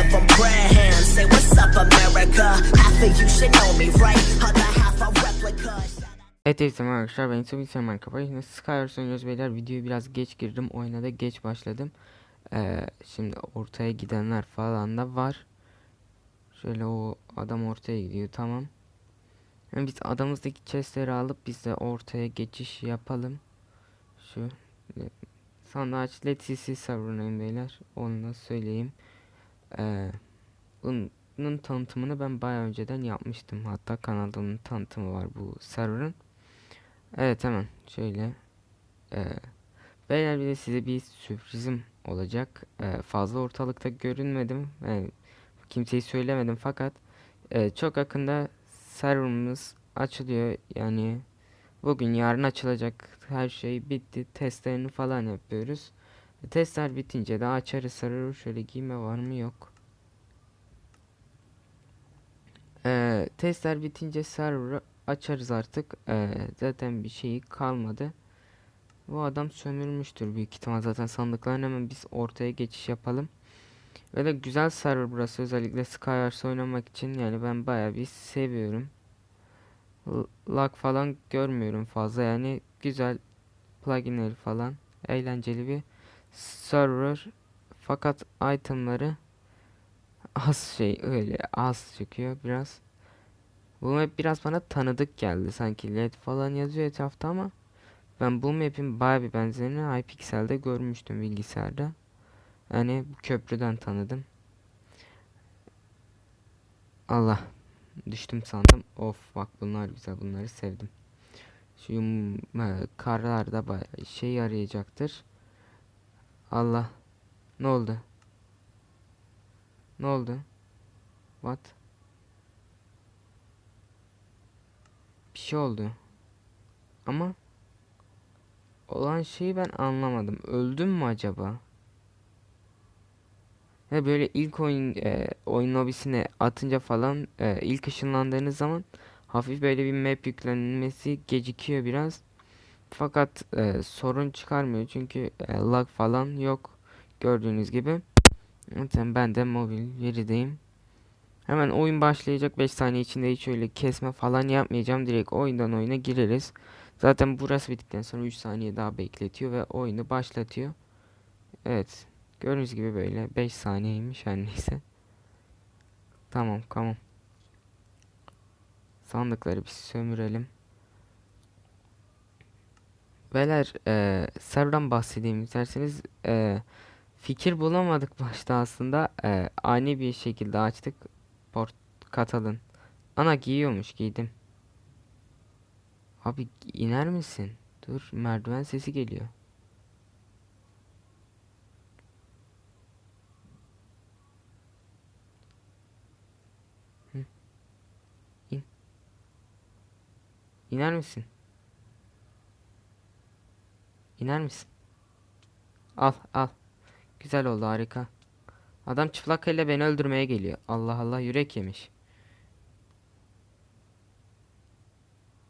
give. Evet arkadaşlar ben Sobi Semen Kapay. Yine Skywars oynuyoruz beyler. Videoya biraz geç girdim. Oyuna da geç başladım. Ee, şimdi ortaya gidenler falan da var. Şöyle o adam ortaya gidiyor tamam. Yani biz adamızdaki chestleri alıp biz de ortaya geçiş yapalım. Şu e, sandaç See server'ındayım beyler. Onu da söyleyeyim. Ee, bunun, bunun tanıtımını ben bayağı önceden yapmıştım. Hatta kanalda onun tanıtımı var bu server'ın. Evet hemen şöyle. Ee, beyler bir de size bir sürprizim olacak. Ee, fazla ortalıkta görünmedim. Yani kimseyi söylemedim fakat e, çok yakında serverımız açılıyor. Yani bugün yarın açılacak her şey bitti. Testlerini falan yapıyoruz. Testler bitince de açarız server. Şöyle giyme var mı yok. Ee, testler bitince server'ı açarız artık. Ee, zaten bir şeyi kalmadı. Bu adam sömürmüştür büyük ihtimal zaten sandıkların hemen biz ortaya geçiş yapalım. Ve de güzel server burası özellikle Skywars oynamak için yani ben bayağı bir seviyorum. Lag falan görmüyorum fazla yani güzel pluginleri falan eğlenceli bir server. Fakat itemları az şey öyle az çıkıyor biraz. Bu map biraz bana tanıdık geldi. Sanki led falan yazıyor etrafta ama ben bu map'in baya bir benzerini Hypixel'de görmüştüm bilgisayarda. Yani bu köprüden tanıdım. Allah. Düştüm sandım. Of bak bunlar güzel. Bunları sevdim. Şu yum, baya işe yarayacaktır. Allah. Ne oldu? Ne oldu? What? Bir şey oldu. Ama olan şeyi ben anlamadım. Öldüm mü acaba? He böyle ilk oyun e, oyun lobisine atınca falan e, ilk ışınlandığınız zaman hafif böyle bir map yüklenmesi gecikiyor biraz. Fakat e, sorun çıkarmıyor çünkü e, lag falan yok gördüğünüz gibi. Zaten ben de mobil verideyim. Hemen oyun başlayacak 5 saniye içinde hiç öyle kesme falan yapmayacağım. Direkt oyundan oyuna gireriz. Zaten burası bittikten sonra 3 saniye daha bekletiyor ve oyunu başlatıyor. Evet. Gördüğünüz gibi böyle 5 saniyeymiş her neyse. Tamam tamam. Sandıkları bir sömürelim. Beyler e, serverdan bahsedeyim isterseniz. E, fikir bulamadık başta aslında. E, ani bir şekilde açtık. Port katalın. Ana giyiyormuş giydim. Abi iner misin? Dur merdiven sesi geliyor. Hı. İn. İner misin? İner misin? Al al. Güzel oldu harika. Adam çıplak elle beni öldürmeye geliyor. Allah Allah yürek yemiş.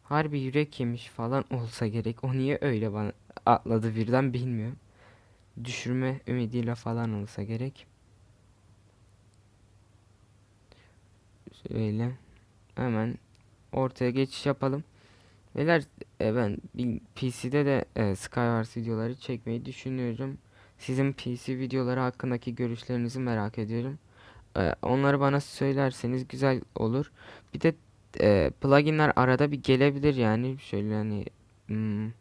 Harbi yürek yemiş falan olsa gerek. O niye öyle bana atladı birden bilmiyorum. Düşürme ümidiyle falan olsa gerek. Şöyle hemen ortaya geçiş yapalım. Beyler e, ben PC'de de e, Skywars videoları çekmeyi düşünüyorum. Sizin PC videoları hakkındaki görüşlerinizi merak ediyorum. E, onları bana söylerseniz güzel olur. Bir de e, pluginler arada bir gelebilir yani şöyle hani hmm,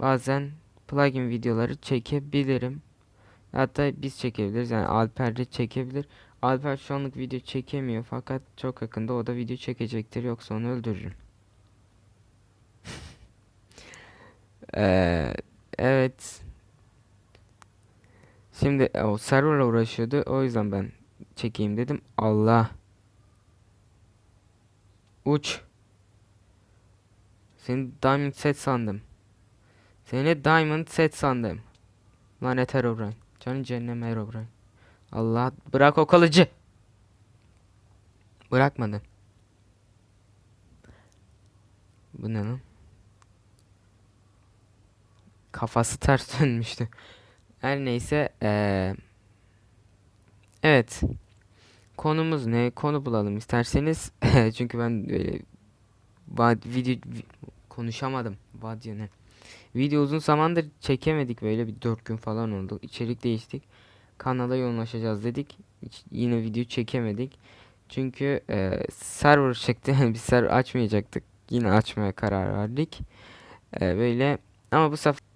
bazen plugin videoları çekebilirim. Hatta biz çekebiliriz yani Alper de çekebilir. Alper şu anlık video çekemiyor fakat çok yakında o da video çekecektir yoksa onu öldürürüm. Ee, evet. Şimdi e, o serverla uğraşıyordu. O yüzden ben çekeyim dedim. Allah. Uç. Seni diamond set sandım. Seni diamond set sandım. Lanet Herobrine. Canı cehennem Herobrine. Allah bırak o kalıcı. Bırakmadı. Bu ne lan? Kafası ters dönmüştü. Her neyse. Ee, evet. konumuz ne? Konu bulalım isterseniz. Çünkü ben böyle va- video vi- konuşamadım. Video ne? Video uzun zamandır çekemedik böyle bir 4 gün falan oldu. İçerik değiştik. Kanala yoğunlaşacağız dedik. Hiç- yine video çekemedik. Çünkü e, server çıktı. Biz server açmayacaktık. Yine açmaya karar verdik. E, böyle ama bu sefer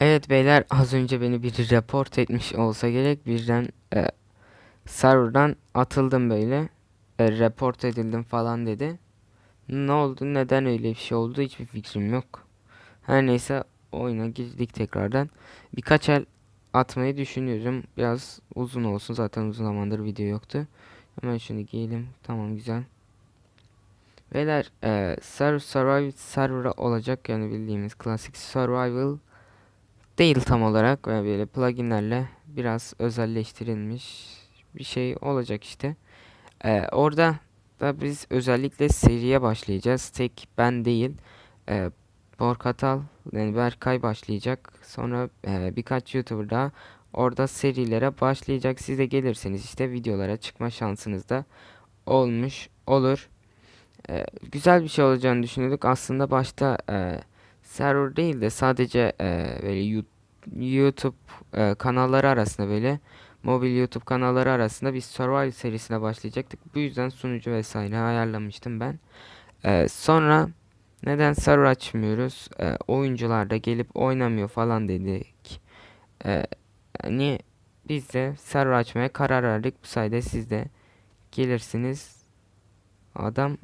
Evet beyler az önce beni biri report etmiş olsa gerek birden e, serverdan atıldım böyle. E, report edildim falan dedi. Ne oldu neden öyle bir şey oldu hiçbir fikrim yok. Her neyse oyuna girdik tekrardan. Birkaç el atmayı düşünüyorum. Biraz uzun olsun zaten uzun zamandır video yoktu. Hemen şunu giyelim. Tamam güzel. Beyler e, server survival server olacak yani bildiğimiz klasik survival değil tam olarak böyle pluginlerle biraz özelleştirilmiş bir şey olacak işte. Ee, orada da biz özellikle seriye başlayacağız. Tek ben değil. E, Borkatal yani Berkay başlayacak. Sonra e, birkaç YouTuber daha orada serilere başlayacak. Siz de gelirseniz işte videolara çıkma şansınız da olmuş olur. E, güzel bir şey olacağını düşünüyorduk. Aslında başta e, server değil de sadece e, böyle YouTube e, kanalları arasında böyle mobil YouTube kanalları arasında bir survival serisine başlayacaktık. Bu yüzden sunucu vesaire ayarlamıştım ben. E, sonra neden server açmıyoruz? E, oyuncular da gelip oynamıyor falan dedik. E, hani biz de server açmaya karar verdik. Bu sayede siz de gelirsiniz. Adam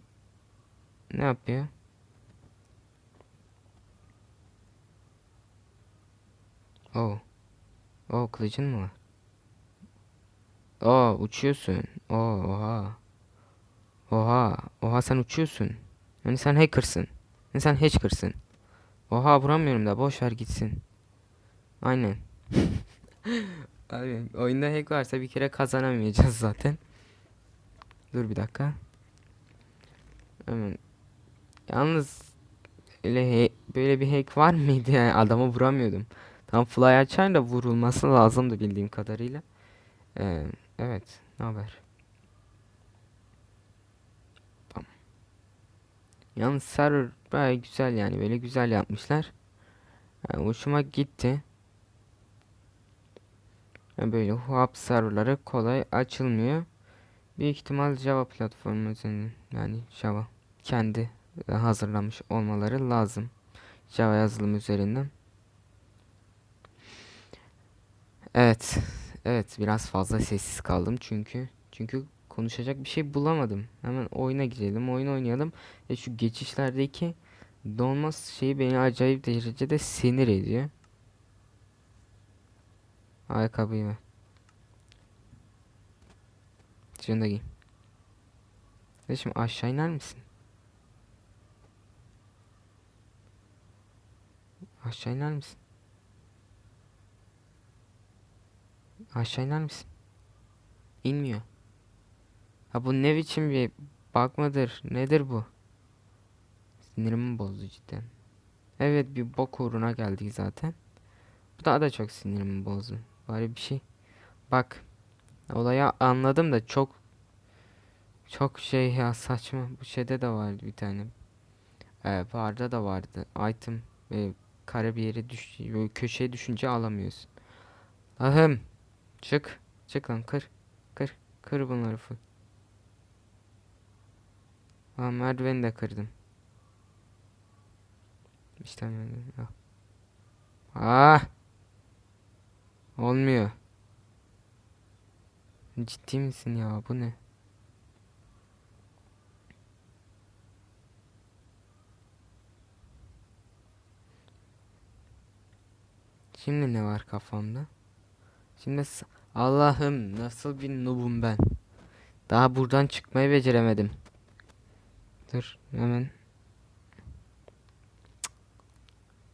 ne yapıyor? Oh. Oh kılıcın mı var? Oh uçuyorsun. Oh oha. Oha. Oha sen uçuyorsun. Yani sen hackersın. Yani sen hackersın. Oha vuramıyorum da boş ver gitsin. Aynen. Abi oyunda hack varsa bir kere kazanamayacağız zaten. Dur bir dakika. Hemen. Yalnız öyle böyle bir hack var mıydı yani adamı vuramıyordum. Tam fly açar da vurulması lazımdı bildiğim kadarıyla. Ee, evet. Ne haber? Tamam. Yalnız server baya güzel yani böyle güzel yapmışlar. Yani hoşuma gitti. Yani böyle hub serverları kolay açılmıyor. Büyük ihtimal Java platformu üzerinden yani Java kendi hazırlamış olmaları lazım. Java yazılım üzerinden. Evet. Evet biraz fazla sessiz kaldım çünkü çünkü konuşacak bir şey bulamadım. Hemen oyuna girelim, oyun oynayalım. Ve şu geçişlerdeki donma şeyi beni acayip derecede sinir ediyor. Ayakkabıyı ver. Şunu da giy. Ve şimdi aşağı iner misin? Aşağı iner misin? Aşağı iner misin? İnmiyor. Ha bu ne biçim bir bug mıdır? Nedir bu? Sinirimi bozdu cidden. Evet bir bok uğruna geldik zaten. Bu daha da çok sinirimi bozdu. Bari bir şey. Bak. Olayı anladım da çok çok şey ya saçma. Bu şeyde de vardı bir tane. Ee, barda da vardı. Item ve kare bir yere düş köşeye düşünce alamıyorsun. Ahım. Çık. Çık lan kır. Kır. Kır bunları full. Aa, merdiveni de kırdım. Merdiven. Al. Ah. Olmuyor. Ciddi misin ya? Bu ne? Şimdi ne var kafamda? Şimdi Allah'ım nasıl bir noobum ben. Daha buradan çıkmayı beceremedim. Dur hemen.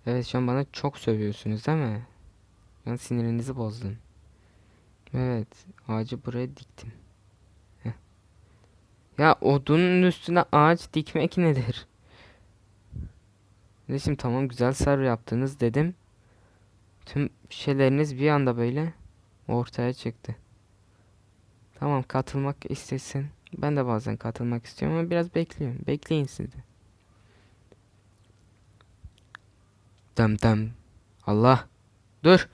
Evet şu an bana çok sövüyorsunuz değil mi? Ben sinirinizi bozdum. Evet ağacı buraya diktim. Heh. Ya odunun üstüne ağaç dikmek nedir? Şimdi tamam güzel server yaptınız dedim. Tüm şeyleriniz bir anda böyle ortaya çıktı. Tamam katılmak istesin. Ben de bazen katılmak istiyorum ama biraz bekliyorum. Bekleyin siz de. Dem dem. Allah. Dur.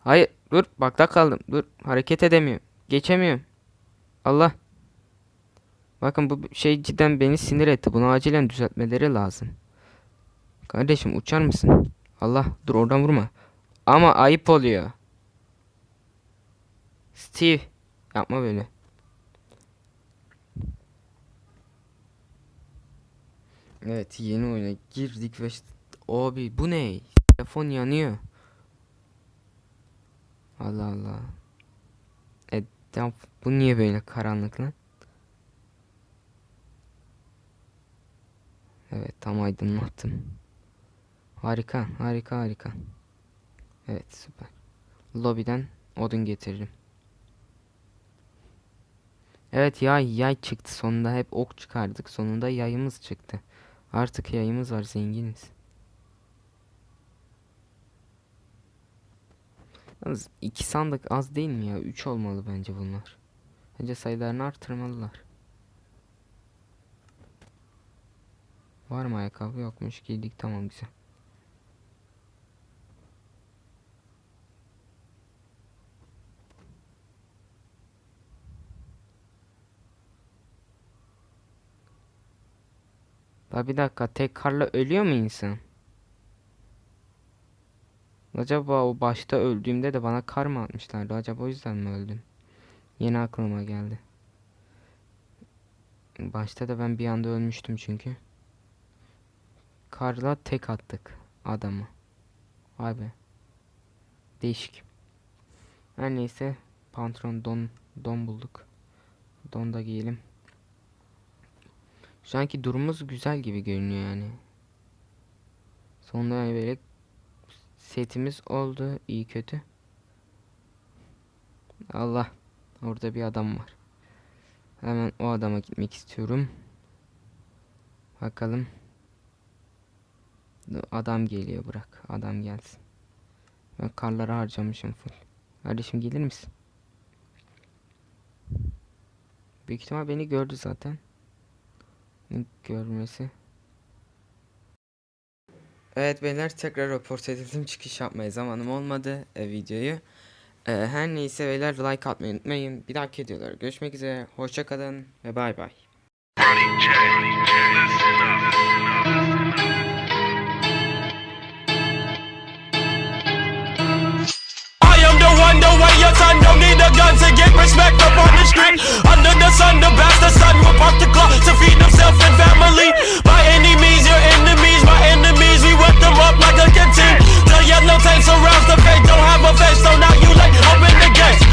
Hayır. Dur. Bakta kaldım. Dur. Hareket edemiyorum. Geçemiyorum. Allah. Bakın bu şey cidden beni sinir etti. Bunu acilen düzeltmeleri lazım. Kardeşim uçar mısın? Allah. Dur oradan vurma. Ama ayıp oluyor. Steve. Yapma böyle. Evet yeni oyuna girdik ve işte- abi bu ne? Telefon yanıyor. Allah Allah. E bu niye böyle karanlık lan? Evet tam aydınlattım. Harika harika harika. Evet süper. Lobiden odun getiririm. Evet yay yay çıktı sonunda hep ok çıkardık sonunda yayımız çıktı. Artık yayımız var zenginiz. Yalnız iki sandık az değil mi ya? Üç olmalı bence bunlar. Bence sayılarını artırmalılar. Var mı ayakkabı? Yokmuş. Giydik tamam güzel. La bir dakika tek karla ölüyor mu insan? Acaba o başta öldüğümde de bana kar mı atmışlardı? Acaba o yüzden mi öldüm? Yeni aklıma geldi. Başta da ben bir anda ölmüştüm çünkü. Karla tek attık adamı. Vay be. Değişik. Her neyse pantolon don don bulduk. Don da giyelim. Şu anki durumumuz güzel gibi görünüyor yani. Sonunda yani böyle setimiz oldu iyi kötü. Allah orada bir adam var. Hemen o adama gitmek istiyorum. Bakalım. Adam geliyor bırak. Adam gelsin. Ben karları harcamışım full. Kardeşim gelir misin? Büyük ihtimal beni gördü zaten görmesi. Evet beyler tekrar rapor edildim çıkış yapmaya zamanım olmadı e, videoyu. E, her neyse beyler like atmayı unutmayın. Bir dahaki videolara görüşmek üzere. Hoşçakalın ve bay bay. I am the one, the way your son don't need a gun to get respect street. Under the sun, the bastard son whip off the clock to feed himself and family. By any means, your enemies, my enemies, we whip them up like a canteen. The yellow tank surrounds the face, don't have a face, so now you like open the gates.